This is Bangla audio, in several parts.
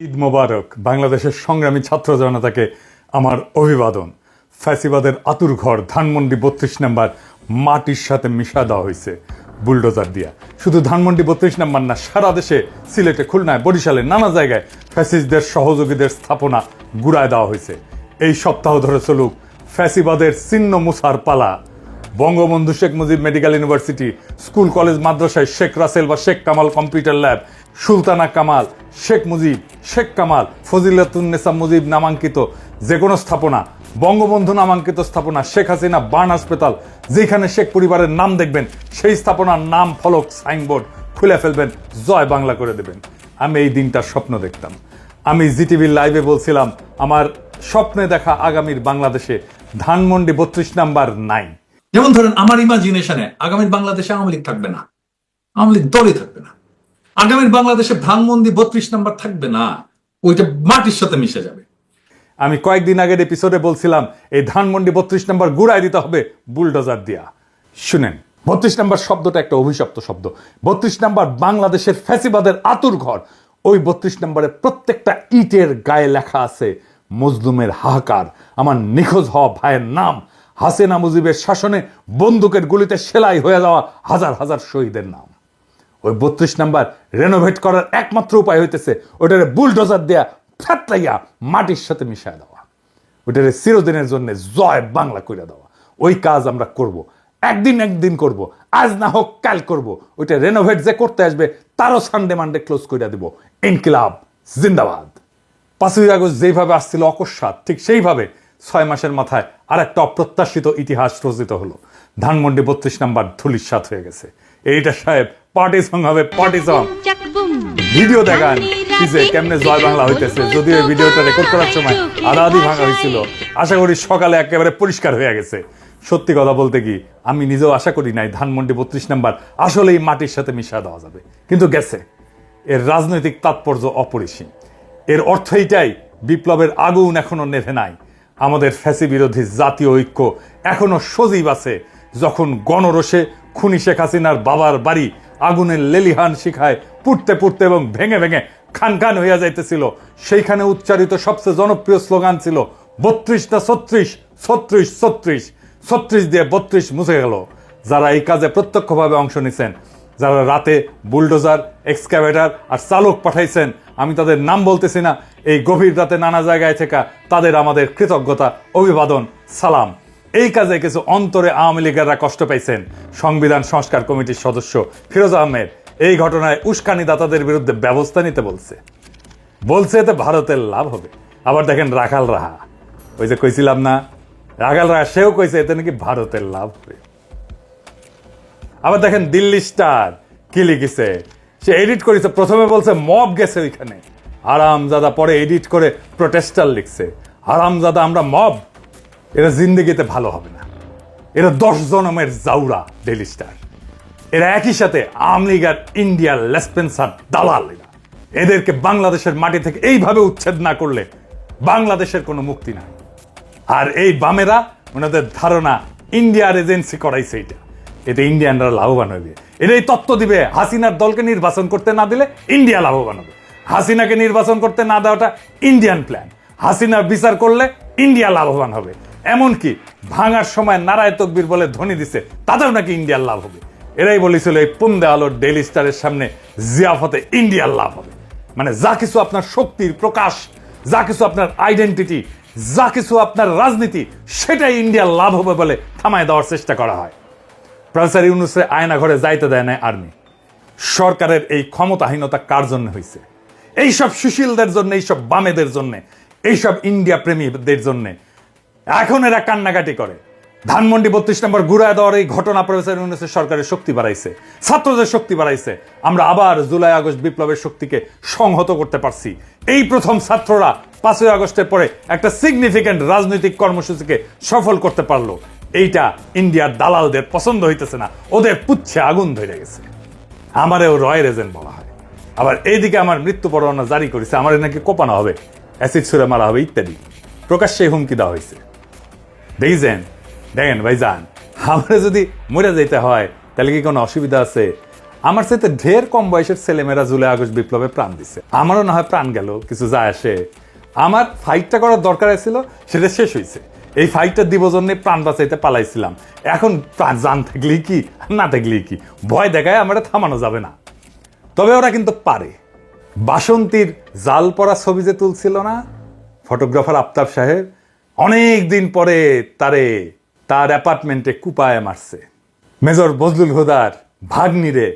ঈদ মোবারক, বাংলাদেশের সংগ্রামী ছাত্র জনতাকে আমার অভিবাদন। ফ্যাসিবাদের আতুর ঘর, ধানমন্ডি বত্রিশ নাম্বার মাটির সাথে মিশা দেওয়া হয়েছে বুলডোজার দিয়া। শুধু ধানমন্ডি বত্রিশ নাম্বার না, সারা দেশে সিলেটে, খুলনায়, বরিশালে, নানা জায়গায় ফ্যাসিস্টদের সহযোগীদের স্থাপনা গুড়ায় দেওয়া হয়েছে। এই সপ্তাহ ধরে চলুক ফ্যাসিবাদের চিহ্ন মুসার পালা। Bangabandhu Sheikh Mujib medical university, school, college, মাদ্রাসায় শেখ রাসেল বা শেখ কামাল কম্পিউটার ল্যাব, সুলতানা কামাল, শেখ মুজিব, শেখ কামাল ফজিলাতুন্নেসা মুজিব নামাঙ্কিত যে কোনো স্থাপনা, বঙ্গবন্ধু নামাঙ্কিত স্থাপনা, শেখ হাসিনা বার্ন হাসপাতাল, যেখানে শেখ পরিবারের নাম দেখবেন, সেই স্থাপনার নাম ফলক সাইনবোর্ড খুলে ফেলবেন, জয় বাংলা করে দেবেন। আমি এই দিনটার স্বপ্ন দেখতাম। আমি জিটিভির লাইভে বলছিলাম, আমার স্বপ্নে দেখা আগামীর বাংলাদেশে ধানমন্ডি বত্রিশ নাম্বার নাই যেমন ধরেন আমার ইমাজিনেশনে আগামীর বাংলাদেশে আওয়ামী লীগ থাকবে না, আওয়ামী লীগ দলই থাকবে না, আগামীর বাংলাদেশে ধানমন্দি বত্রিশ নাম্বার থাকবে না, ওইটা মাটির সাথে মিশে যাবে। আমি কয়েকদিন আগের এপিসোডে বলছিলাম, এই ধানমন্ডি বত্রিশ নাম্বার গুড়ায় দিতে হবে বুলডোজার দিয়া। শুনেন, বত্রিশ নাম্বার শব্দটা একটা অভিশপ্ত শব্দ। বত্রিশ নম্বর বাংলাদেশের ফ্যাসিবাদের আতুর ঘর। ওই বত্রিশ নম্বরে প্রত্যেকটা ইটের গায়ে লেখা আছে, মজলুমের হাহাকার, আমার নিখোঁজ হওয়া ভাইয়ের নাম। হাসিনা মুজিবের শাসনে বন্দুকের গুলিতে সেলাই হয়ে যাওয়া হাজার হাজার শহীদের নাম। ওই বত্রিশ নাম্বার রেনোভেট করার একমাত্র উপায় হইতেছে ওটারে বুলডোজার দেয়া ফ্যাতলাইয়া মাটির সাথে মিশায় দেওয়া। ওটারে চিরদিনের জন্য জয় বাংলা করে দেওয়া। ওই কাজ আমরা করব, একদিন একদিন করব, আজ না হোক কাল করব। ওইটা রেনোভেট যে করতে আসবে, তারও সানডে মানডে ক্লোজ করে দিব। ইনকিলাব, জিন্দাবাদ। পাঁচই আগস্ট যেইভাবে আসছিল অকস্মাৎ, ঠিক সেইভাবে ছয় মাসের মাথায় আর একটা অপ্রত্যাশিত ইতিহাস রচিত হলো। ধানমন্ডি বত্রিশ নাম্বার ধুলির সাত হয়ে গেছে। এইটা সাহেব পার্টি সং হবে পার্টি সং ভিডিও দেখান কি যে কেমনে জয় বাংলা হইতেছে। যদিও এই ভিডিওটা রেকর্ড করার সময় আধা আধি ভাঙা হয়েছিল। আশা করি সকালে একেবারে পরিষ্কার হয়ে গেছে। সত্যি কথা বলতে কি, আমি নিজেও আশা করি নাই ধানমন্ডি বত্রিশ নাম্বার আসলেই মাটির সাথে মিশা দেওয়া যাবে। কিন্তু গেছে। এর রাজনৈতিক তাৎপর্য অপরিসীম। এর অর্থ এইটাই, বিপ্লবের আগুন এখনও নেভে নাই। আমাদের ফ্যাসি বিরোধী জাতীয় ঐক্য এখনও সজীব আছে। যখন গণরোষে খুনি শেখ হাসিনার বাবার বাড়ি আগুনের লেলিহান শিখায় পুড়তে পুড়তে এবং ভেঙে ভেঙে খান খান হইয়া যাইতেছিল, সেইখানে উচ্চারিত সবচেয়ে জনপ্রিয় স্লোগান ছিল, বত্রিশ না ছত্রিশ? ছত্রিশ ছত্রিশ। ছত্রিশ দিয়ে বত্রিশ মুছে গেল। যারা এই কাজে প্রত্যক্ষভাবে অংশ নিছেন যারা রাতে বুলডোজার এক্সকাভেটার আর চালক পাঠাইছেন, আমি তাদের নাম বলতেছি না। এই গভীর রাতে নানা জায়গায় থেকে তাদের আমাদের কৃতজ্ঞতা, অভিবাদন, সালাম। এই কাজে কিছু অন্তরে আওয়ামী লীগেররা কষ্ট পাইছেন। সংবিধান সংস্কার কমিটির সদস্য ফিরোজ আহমেদ এই ঘটনায় উস্কানি দাতাদের বিরুদ্ধে ব্যবস্থা নিতে বলছে। বলছে এতে ভারতের লাভ হবে। আবার দেখেন রাখাল রাহা। ওই যে কইছিলাম না, রাখাল রাহা সেও কইছে এতে নাকি ভারতের লাভ হবে। আবার দেখেন দিল্লি স্টার, কি লিখেছে? সে এডিট করেছে, প্রথমে বলছে, মব গেছে ওইখানে। আরামজাদা পরে এডিট করে প্রোটেস্টার লিখছে। আরামজাদা আমরা মব। এরা জিন্দিগিতে ভালো হবে না। এরা দশ জনমের জাউরা ডেলি স্টার। এরা একই সাথে আওয়ামী ইন্ডিয়ার লেসপেন্সার দালাল এরা। এদেরকে বাংলাদেশের মাটি থেকে এইভাবে উচ্ছেদ না করলে বাংলাদেশের কোনো মুক্তি নাই। আর এই বামেরা, ওনাদের ধারণা ইন্ডিয়ার এজেন্সি করাইছে এটা। এতে ইন্ডিয়ানরা লাভবান হবে এটাই তত্ত্ব দিবে, হাসিনার দলকে নির্বাচন করতে না দিলে ইন্ডিয়া লাভবান হবে। হাসিনাকে নির্বাচন করতে না দেওয়াটা ইন্ডিয়ান প্ল্যান হাসিনার বিচার করলে ইন্ডিয়া লাভবান হবে। এমনকি ভাঙার সময় নারায় তকবির বলে ধ্বনি দিছে, তাতেও নাকি ইন্ডিয়ার লাভ হবে। এরাই বলেছিল এই পুন্দে আলোর ডেইলি স্টারের সামনে জিয়াফতে ইন্ডিয়ার লাভ হবে। মানে যা কিছু আপনার শক্তির প্রকাশ, যা কিছু আপনার আইডেন্টিটি যা কিছু আপনার রাজনীতি, সেটাই ইন্ডিয়ার লাভ হবে বলে থামায় দেওয়ার চেষ্টা করা হয়। প্রফেসর ইউনুসে আয়না ঘরে যাইতে দেয় না আর্মি। সরকারের এই ক্ষমতাহীনতা কার জন্য হয়েছে এইসব সুশীলদের জন্য, এইসব বামেদের জন্য, এইসব ইন্ডিয়া প্রেমীদের জন্য। এখন এরা কান্নাকাটি করে। ধানমন্ডি বত্রিশ নম্বর ঘুরায় দেওয়ার এই ঘটনা প্রফেসর ইউনুসের সরকারের শক্তি বাড়াইছে। ছাত্রদের শক্তি বাড়াইছে। আমরা আবার জুলাই আগস্ট বিপ্লবের শক্তিকে সংহত করতে পারছি। এই প্রথম ছাত্ররা পাঁচই আগস্টের পরে একটা সিগনিফিক্যান্ট রাজনৈতিক কর্মসূচিকে সফল করতে পারল। এইটা ইন্ডিয়ার দালালদের পছন্দ হইতেছে না। ওদের পুচ্ছে আগুন ধরে গেছে। আমারেও রয়ের এজেন্ট বলা হয়। আবার এইদিকে আমার মৃত্যু পরোয়ানা জারি করেছে, আমার নাকি কোপানো হবে, অ্যাসিড ছুড়ে মারা হবে ইত্যাদি। প্রকাশ্যে হুমকি দেওয়া হয়েছে। দেখেছেন? দেখেন ভাইজান, আমরা যদি মরে যেতে হয়, তাহলে কি কোনো অসুবিধা আছে? আমার সাথে ঢের কম বয়সের ছেলেমেয়েরা জুলাই আগস্ট বিপ্লবে প্রাণ দিছে। আমারও না হয় প্রাণ গেল, কিছু যায় আসে। আমার ফাইটটা করার দরকার ছিল, সেটা শেষ হয়েছে এই ফাইটটা দিব জন্য প্রাণ বাঁচাইতে পালাইছিলাম। এখন প্রাণ জান থাকলেই কি, না থাকলেই কি? ভয় দেখায় আমরা থামানো যাবে না। তবে ওরা কিন্তু পারে। বাসন্তীর জাল পরা ছবি যে তুলছিল না ফটোগ্রাফার আফতাব সাহেব অনেক দিন পরে তারে, তার অ্যাপার্টমেন্টে কুপায় মারছে। মেজর বজলুল হুদার ভাগ্নিরে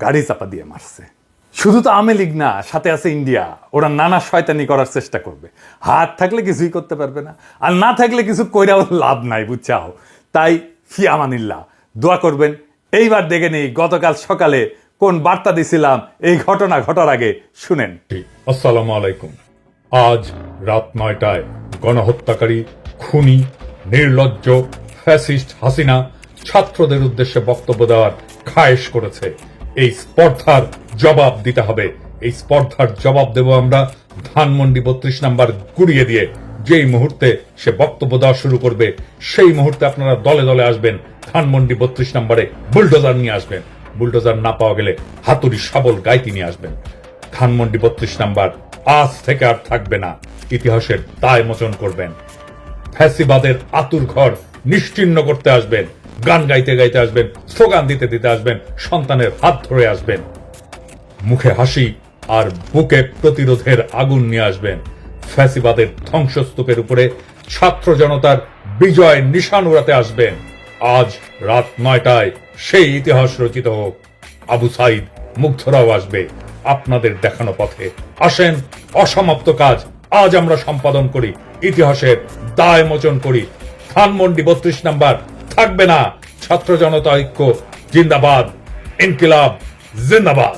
গাড়ি চাপা দিয়ে মারছে। শুধু তো আওয়ামী লীগ না, সাথে আছে ইন্ডিয়া। ওরা নানা শয়তানি করার চেষ্টা করবে। হাত থাকলে কিছুই করতে পারবে না। আর না থাকলে কিছু কইরাও লাভ নাই, বুঝছাও? তাই ফিয়ামানিল্লাহ দোয়া করবেন, এইবার দেখে নেই, গতকাল সকালে কোন বার্তা দিছিলাম, এই ঘটনা ঘটার আগে শুনেন। আসসালামু আলাইকুম। আজ রাত নয়টায় গণহত্যাকারী, খুনি, নির্লজ্জ, ফ্যাসিস্ট হাসিনা ছাত্রদের উদ্দেশ্যে বক্তব্য দেওয়ার খায়েশ করেছে। এই স্পর্ধার জবাব দিতে হবে। এই স্পর্ধার জবাব দেব আমরা ধানমন্ডি বত্রিশ নাম্বার গুড়িয়ে দিয়ে। যেই মুহূর্তে সে বক্তব্য দেওয়া শুরু করবে, সেই মুহূর্তে আপনারা দলে দলে আসবেন, ধানমন্ডি বত্রিশ নাম্বারে বুলডোজার নিয়ে আসবেন। বুলডোজার না পাওয়া গেলে হাতুড়ি শাবল গাইতি নিয়ে আসবেন। ধানমন্ডি বত্রিশ নাম্বার আজ থেকে আর থাকবে না, ইতিহাসের দায় মোচন করবেন। ফ্যাসিবাদের আতুর ঘর নিশ্চিন্ন করতে আসবেন। গান গাইতে গাইতে আসবেন, স্লোগান দিতে দিতে আসবেন, সন্তানের হাত ধরে আসবেন। মুখে হাসি আর বুকে প্রতিরোধের আগুন নিয়ে আসবেন। ফ্যাসিবাদের ধ্বংসস্তূপের উপরে ছাত্র জনতার বিজয় নিশান উড়াতে আসবেন। আজ রাত নয়টায় সেই ইতিহাস রচিত হোক। আবু সাইদ মুগ্ধরাও আসবে আপনাদের দেখানো পথে। আসেন, অসমাপ্ত কাজ। আজ আমরা সম্পাদন করি, ইতিহাসের দায় মোচন করি। ধানমন্ডি বত্রিশ নাম্বার থাকবে না। ছাত্র জনতা ঐক্য, জিন্দাবাদ। ইনকিলাব, জিন্দাবাদ।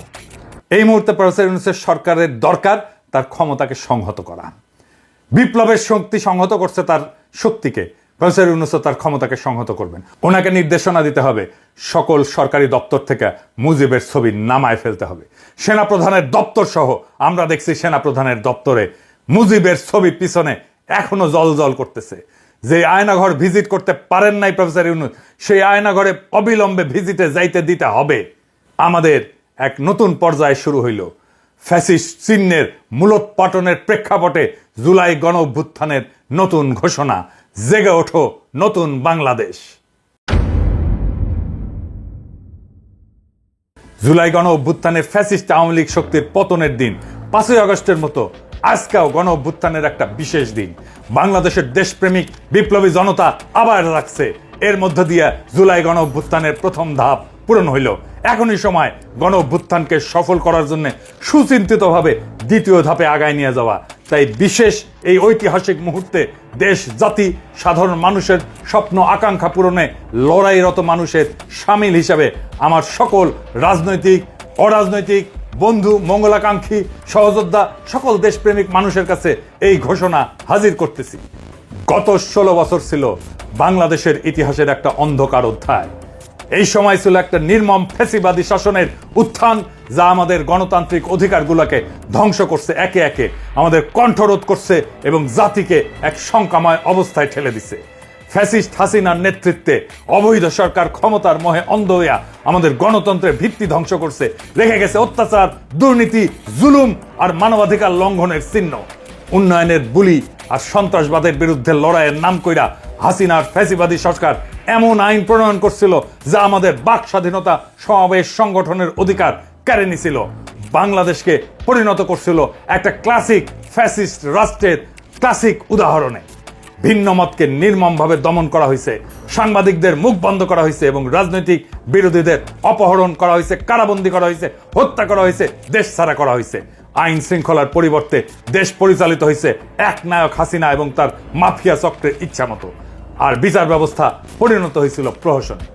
এই মুহূর্তে প্রফেসর ইউনুসের সরকারের দরকার, তার ক্ষমতাকে সংহত করা। বিপ্লবের শক্তি সংহত করছে তার শক্তিকে। প্রফেসর ইউনুসও তার ক্ষমতাকে সংহত করবেন। ওনাকে নির্দেশনা দিতে হবে। সকল সরকারি দপ্তর থেকে মুজিবের ছবি নামায় ফেলতে হবে। সেনাপ্রধানের দপ্তর সহ, আমরা দেখছি সেনাপ্রধানের দপ্তরে মুজিবের ছবি পিছনে এখনও জল জল করতেছে। যে আয়নাঘর ভিজিট করতে পারেন নাই প্রফেসর ইউনুস, সেই আয়নাঘরে অবিলম্বে ভিজিটে যাইতে দিতে হবে। আমাদের এক নতুন পর্যায়ে শুরু হইল। ফ্যাসিস্ট চিহ্নের মূলোৎপাটনের প্রেক্ষাপটে জুলাই গণ অভ্যুত্থানের নতুন ঘোষণা। জেগে ওঠো নতুন বাংলাদেশ। জুলাই গণ অভ্যুত্থানের ফ্যাসিস্ট আওয়ামী লীগ শক্তির পতনের দিন, পাঁচই আগস্টের মতো আজকেও গণ অভ্যুত্থানের একটা বিশেষ দিন। বাংলাদেশের দেশপ্রেমিক বিপ্লবী জনতা আবার রাখছে। এর মধ্য দিয়ে জুলাই গণ অভ্যুত্থানের প্রথম ধাপ পূরণ হইল। এখনই সময় গণ অভ্যুত্থানকে সফল করার জন্য সুচিন্তিতভাবে দ্বিতীয় ধাপে আগায় নিয়ে যাওয়া। তাই বিশেষ এই ঐতিহাসিক মুহূর্তে দেশ, জাতি, সাধারণ মানুষের স্বপ্ন, আকাঙ্ক্ষা পূরণে লড়াইরত মানুষের সামিল হিসাবে আমার সকল রাজনৈতিক, অরাজনৈতিক বন্ধু, মঙ্গলাকাঙ্ক্ষী, সহযোদ্ধা, সকল দেশপ্রেমিক মানুষের কাছে এই ঘোষণা হাজির করতেছি। গত ষোলো বছর ছিল বাংলাদেশের ইতিহাসের একটা অন্ধকার অধ্যায়। এই সময় ছিল একটা নির্মম ফেসিবাদী শাসনের উত্থান, যা আমাদের গণতান্ত্রিক অধিকারগুলোকে ধ্বংস করছে, একে একে আমাদের কণ্ঠরোধ করছে এবং জাতিকে এক শঙ্কাময় অবস্থায় ঠেলে দিছে। ফ্যাসিস্ট হাসিনার নেতৃত্বে অবৈধ সরকার ক্ষমতার মহে অন্ধ হইয়া আমাদের গণতন্ত্রের ভিত্তি ধ্বংস করছে। রেখে গেছে অত্যাচার, দুর্নীতি, জুলুম আর মানবাধিকার লঙ্ঘনের চিহ্ন। উন্নয়নের বুলি আর সন্ত্রাসবাদের বিরুদ্ধে লড়াইয়ের নাম কইরা হাসিনার ফ্যাসিবাদী সরকার এমন আইন প্রণয়ন করছিল যা আমাদের বাক স্বাধীনতা সমাবেশ সংগঠনের অধিকার কেড়ে নিছিল। বাংলাদেশকে পরিণত করছিল একটা ক্লাসিক ফ্যাসিস্ট রাষ্ট্রের ক্লাসিক উদাহরণে। ভিন্ন মতকে নির্মমভাবে দমন করা হয়েছে। সাংবাদিকদের মুখ বন্ধ করা হয়েছে এবং রাজনৈতিক বিরোধীদের অপহরণ করা হয়েছে, কারাবন্দী করা হয়েছে, হত্যা করা হয়েছে, দেশ ছাড়া করা হয়েছে। আইন শৃঙ্খলার পরিবর্তে দেশ পরিচালিত হয়েছে এক নায়ক হাসিনা এবং তার মাফিয়া চক্রের ইচ্ছা মতো। আর বিচার ব্যবস্থা পরিণত হয়েছিল প্রহসনে।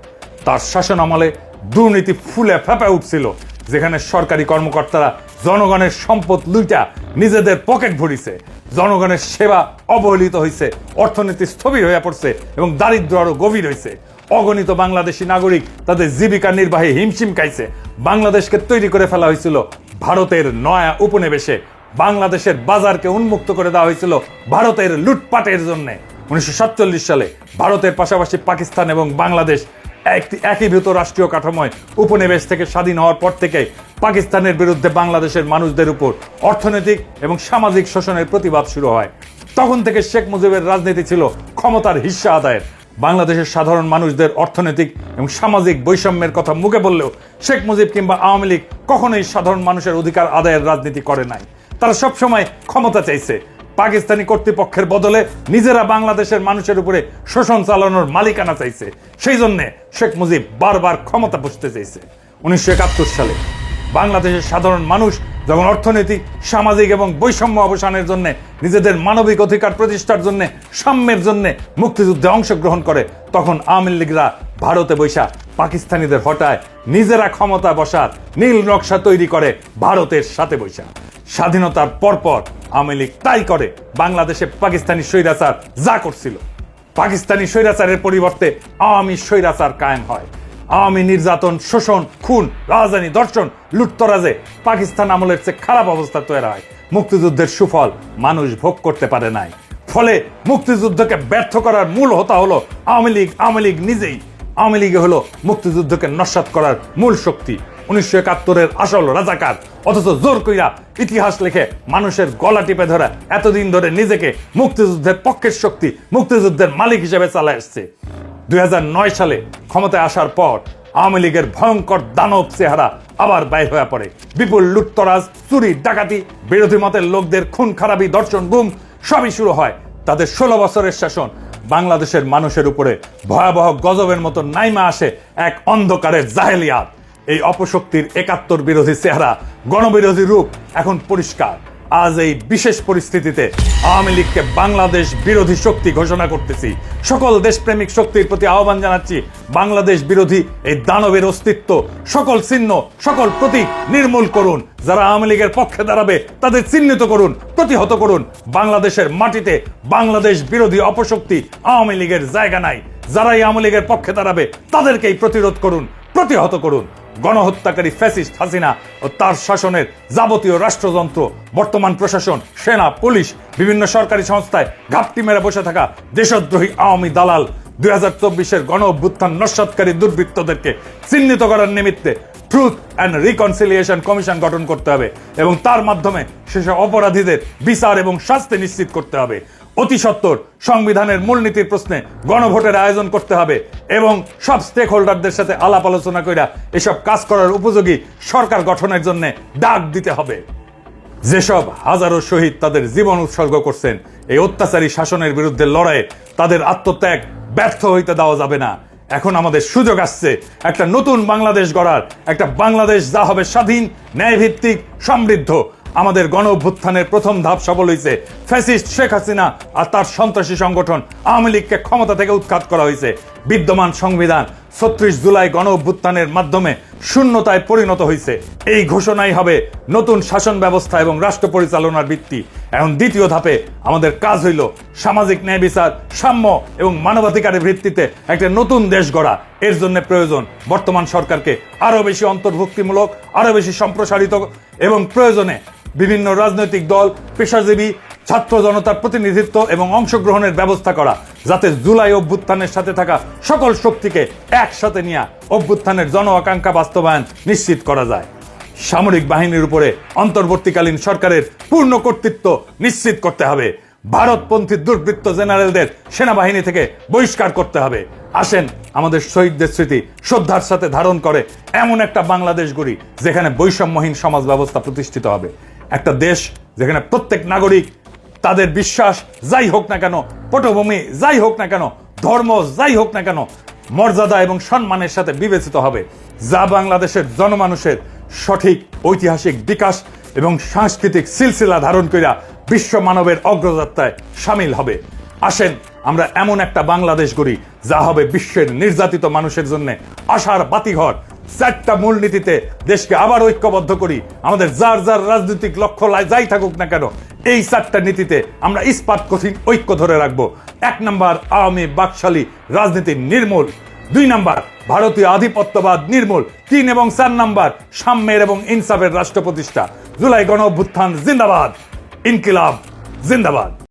তার শাসন আমলে দুর্নীতি ফুলে ফেপে উঠছিল, যেখানে সরকারি কর্মকর্তারা জনগণের সম্পদ লুইটা নিজেদের পকেট ভরিছে। জনগণের সেবা অবহেলিত হয়েছে অর্থনীতি স্থবির হয়ে পড়ছে এবং দারিদ্র আরও গভীর হয়েছে অগণিত বাংলাদেশি নাগরিক তাদের জীবিকা নির্বাহী হিমশিম খাইছে। বাংলাদেশকে তৈরি করে ফেলা হয়েছিল ভারতের নয়া উপনিবেশে। বাংলাদেশের বাজারকে উন্মুক্ত করে দেওয়া হয়েছিল ভারতের লুটপাটের জন্য। উনিশশো সাতচল্লিশ সালে ভারতের পাশাপাশি পাকিস্তান এবং বাংলাদেশ একীভূত রাষ্ট্রীয় কাঠামোয় উপনিবেশ থেকে স্বাধীন হওয়ার পর থেকে পাকিস্তানের বিরুদ্ধে বাংলাদেশের মানুষদের উপর অর্থনৈতিক এবং সামাজিক শোষণের প্রতিবাদ শুরু হয়। তখন থেকে শেখ মুজিবের রাজনীতি ছিল ক্ষমতার হিস্সা আদায়ের। বাংলাদেশের সাধারণ মানুষদের অর্থনৈতিক এবং সামাজিক বৈষম্যের কথা মুখে বললেও শেখ মুজিব কিংবা আওয়ামী লীগ কখনোই সাধারণ মানুষের অধিকার আদায়ের রাজনীতি করে নাই। তারা সবসময় ক্ষমতা চাইছে পাকিস্তানি কর্তৃপক্ষের বদলে নিজেরা বাংলাদেশের মানুষের উপরে শোষণ চালানোর মালিকানা চাইছে। সেই জন্যে শেখ মুজিব বারবার ক্ষমতা বসতে চাইছে। উনিশশো একাত্তর সালে বাংলাদেশের সাধারণ মানুষ যখন অর্থনৈতিক, সামাজিক এবং বৈষম্য অবসানের জন্য নিজেদের মানবিক অধিকার প্রতিষ্ঠার জন্য, সাম্যের জন্য মুক্তিযুদ্ধে অংশগ্রহণ করে, তখন আওয়ামী লীগরা ভারতে বৈশা পাকিস্তানিদের হটায় নিজেরা ক্ষমতা বসার নীল নকশা তৈরি করে ভারতের সাথে বৈশা। স্বাধীনতার পরপর আওয়ামী লীগ তাই করে, বাংলাদেশে পাকিস্তানি স্বৈরাচার যা করছিল। পাকিস্তানি স্বৈরাচারের পরিবর্তে আওয়ামী স্বৈরাচার কায়েম হয়। আওয়ামী নির্যাতন, শোষণ, খুন, রাজধানী দর্শন, লুটতরাজে পাকিস্তান আমলের চেয়ে খারাপ অবস্থা তৈরি হয়। মুক্তিযুদ্ধের সুফল মানুষ ভোগ করতে পারে নাই। ফলে মুক্তিযুদ্ধকে ব্যর্থ করার মূল হতা হলো আওয়ামী লীগ আওয়ামী লীগ নিজেই আওয়ামী লীগে হলো মুক্তিযুদ্ধকে নস্বাত করার মূল শক্তি। উনিশশো একাত্তরের আসল রাজাকার, অথচ জোর কইরা ইতিহাস লিখে মানুষের গলা টিপে ধরে এতদিন ধরে নিজেকে মুক্তিযুদ্ধের পক্ষের শক্তি, মুক্তিযুদ্ধের মালিক হিসেবে চালা আসছে। দুই হাজার নয় সালে ক্ষমতায় আসার পর আওয়ামী লীগের ভয়ঙ্কর দানব চেহারা আবার বাইর হয়ে পড়ে। বিপুল লুটতরাজ, চুরি, ডাকাতি, বিরোধী মতের লোকদের খুন, খারাপি দর্শন গুম সবই শুরু হয় তাদের ষোলো বছরের শাসন। বাংলাদেশের মানুষের উপরে ভয়াবহ গজবের মতো নাইমা আসে এক অন্ধকারের জাহেলিয়াত। এই অপশক্তির একাত্তর বিরোধী চেহারা, গণবিরোধী রূপ এখন পরিষ্কার। আজ এই বিশেষ পরিস্থিতিতে আওয়ামী লীগকে বাংলাদেশ বিরোধী শক্তি ঘোষণা করতেছি। সকল দেশপ্রেমিক শক্তির প্রতি আহ্বান জানাচ্ছি, বাংলাদেশ বিরোধী এই দানবের অস্তিত্ব, সকল চিহ্ন, সকল প্রতীক নির্মূল করুন। যারা আওয়ামী লীগের পক্ষে দাঁড়াবে, তাদের চিহ্নিত করুন, প্রতিহত করুন। বাংলাদেশের মাটিতে বাংলাদেশ বিরোধী অপশক্তি আওয়ামী লীগের জায়গা নাই। যারাই আওয়ামী লীগের পক্ষে দাঁড়াবে, তাদেরকেই প্রতিরোধ করুন, প্রতিহত করুন। গণহত্যাকারী ফ্যাসিস্ট হাসিনা ও তার শাসনের যাবতীয় রাষ্ট্রযন্ত্র, বর্তমান প্রশাসন, সেনা, পুলিশ, বিভিন্ন সরকারি সংস্থায় ঘাপটি মেরে বসে থাকা দেশদ্রোহী আওয়ামী দালাল দুই হাজার চব্বিশের গণ অভ্যুত্থান নস্বাতকারী দুর্বৃত্তদেরকে চিহ্নিত করার নিমিত্তে ট্রুথ অ্যান্ড রিকনসিলিয়েশন কমিশন গঠন করতে হবে এবং তার মাধ্যমে সেসব অপরাধীদের বিচার এবং শাস্তি নিশ্চিত করতে হবে। অতি সত্বর সংবিধানের মূলনীতির প্রশ্নে গণভোটের আয়োজন করতে হবে এবং সব স্টেক হোল্ডারদের সাথে আলাপ আলোচনা কইরা এসব কাজ করার উপযোগী সরকার গঠনের জন্য ডাক দিতে হবে। যেসব হাজারো শহীদ তাদের জীবন উৎসর্গ করছেন, এই অত্যাচারী শাসনের বিরুদ্ধে লড়াইয়ে তাদের আত্মত্যাগ ব্যর্থ হইতে দেওয়া যাবে না। এখন আমাদের সুযোগ আসছে একটা নতুন বাংলাদেশ গড়ার, একটা বাংলাদেশ যা হবে স্বাধীন, ন্যায়ভিত্তিক, সমৃদ্ধ। আমাদের গণ অভ্যুত্থানের প্রথম ধাপ সফল হয়েছে ফ্যাসিস্ট শেখ হাসিনা আর তার সন্ত্রাসী সংগঠন আওয়ামী লীগকে ক্ষমতা থেকে উৎখাত করা হয়েছে বিদ্যমান সংবিধান ছত্রিশ জুলাই গণ অভ্যুত্থানের মাধ্যমে শূন্যতায় পরিণত হয়েছে এই ঘোষণাই হবে নতুন শাসন ব্যবস্থা এবং রাষ্ট্র পরিচালনার ভিত্তি। এখন দ্বিতীয় ধাপে আমাদের কাজ হইল সামাজিক ন্যায় বিচার, সাম্য এবং মানবাধিকারের ভিত্তিতে একটা নতুন দেশ গড়া। এর জন্য প্রয়োজন বর্তমান সরকারকে আরও বেশি অন্তর্ভুক্তিমূলক আরও বেশি সম্প্রসারিত এবং প্রয়োজনে বিভিন্ন রাজনৈতিক দল, পেশাজীবী ছাত্র জনতার প্রতিনিধিত্ব এবং অংশগ্রহণের ব্যবস্থা করা, যাতে জুলাই অভ্যুত্থানের সাথে থাকা সকল শক্তিকে একসাথে নিয়ে অভ্যুত্থানের জন আকাঙ্ক্ষা বাস্তবায়ন নিশ্চিত করা যায়। সামরিক বাহিনীর উপরে অন্তর্বর্তীকালীন সরকারের পূর্ণ কর্তৃত্ব নিশ্চিত করতে হবে। ভারতপন্থী দুর্বৃত্ত জেনারেলদের সেনাবাহিনী থেকে বহিষ্কার করতে হবে। আসেন আমাদের শহীদদের স্মৃতি শ্রদ্ধার সাথে ধারণ করে এমন একটা বাংলাদেশ গড়ি, যেখানে বৈষম্যহীন সমাজ ব্যবস্থা প্রতিষ্ঠিত হবে। একটা দেশ যেখানে প্রত্যেক নাগরিক তাদের বিশ্বাস যাই হোক না কেন, পটভূমি যাই হোক না কেন, ধর্ম যাই হোক না কেন, মর্যাদা এবং সম্মানের সাথে বিবেচিত হবে। যা বাংলাদেশের জনমানুষের সঠিক ঐতিহাসিক বিকাশ এবং সাংস্কৃতিক সিলসিলা ধারণ করিয়া বিশ্ব মানবের অগ্রযাত্রায় সামিল হবে। আসেন, আমরা এমন একটা বাংলাদেশ গড়ি, যা হবে বিশ্বের নির্যাতিত মানুষের জন্য আশার বাতিঘর। চারটা মূলনীতিতে দেশকে আবার ঐক্যবদ্ধ করি। আমাদের যার যার রাজনৈতিক লক্ষ্য যাই থাকুক না কেন, এই চারটা নীতিতে আমরা ইস্পাত কঠিন ঐক্য ধরে রাখব। এক নাম্বার আওয়ামী বাকশালী রাজনীতি নির্মূল। দুই নাম্বার ভারতীয় আধিপত্যবাদ নির্মূল। তিন এবং চার নাম্বার সাম্যের এবং ইনসাফের রাষ্ট্র প্রতিষ্ঠা জুলাই গণ অভ্যুত্থান জিন্দাবাদ। ইনকিলাব জিন্দাবাদ।